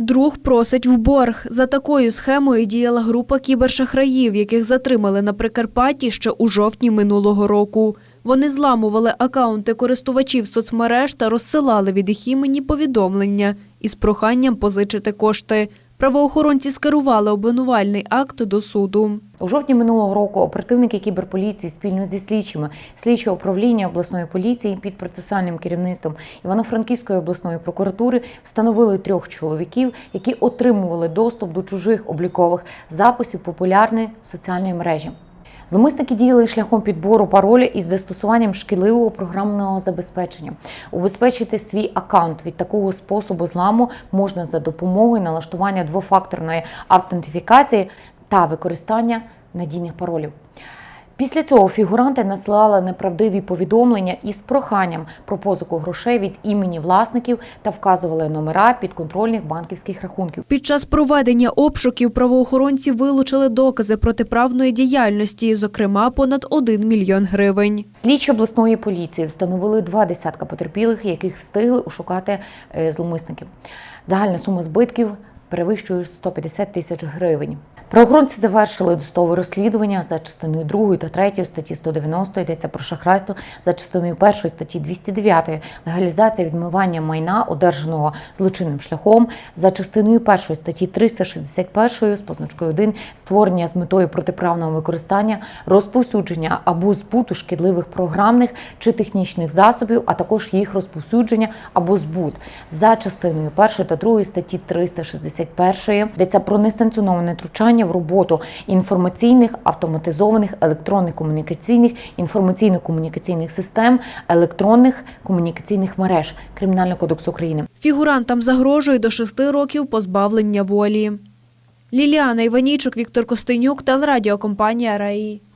Друг просить в борг. За такою схемою діяла група кібершахраїв, яких затримали на Прикарпатті ще у жовтні минулого року. Вони зламували акаунти користувачів соцмереж та розсилали від їх імені повідомлення із проханням позичити кошти. Правоохоронці скерували обвинувальний акт до суду. У жовтні минулого року оперативники кіберполіції спільно зі слідчими слідчого управління обласної поліції під процесуальним керівництвом Івано-Франківської обласної прокуратури встановили трьох чоловіків, які отримували доступ до чужих облікових записів популярної соціальної мережі. Зломисники діяли шляхом підбору пароля із застосуванням шкідливого програмного забезпечення. Убезпечити свій аккаунт від такого способу зламу можна за допомогою налаштування двофакторної автентифікації та використання надійних паролів. Після цього фігуранти надсилали неправдиві повідомлення із проханням про позику грошей від імені власників та вказували номера підконтрольних банківських рахунків. Під час проведення обшуків правоохоронці вилучили докази протиправної діяльності, зокрема понад 1 мільйон гривень. Слідчі обласної поліції встановили два десятка потерпілих, яких встигли ушукати е, зловмисників. Загальна сума збитків перевищує 150 тисяч гривень. Правоохоронці завершили досудове розслідування за частиною 2 та 3 статті 190 йдеться про шахрайство за частиною 1 статті 209 легалізація відмивання майна, одержаного злочинним шляхом, за частиною 1 статті 361 з позначкою 1 створення з метою протиправного використання, розповсюдження або збуту шкідливих програмних чи технічних засобів, а також їх розповсюдження або збут. За частиною 1 та 2 статті 361 йдеться про несанкціоноване втручання в роботу інформаційних, автоматизованих, електронних комунікаційних, інформаційно-комунікаційних систем, електронних комунікаційних мереж Кримінального кодексу України. Фігурантам загрожує до шести років позбавлення волі. Ліліана Іванійчук, Віктор Костенюк, телерадіокомпанія «Раї».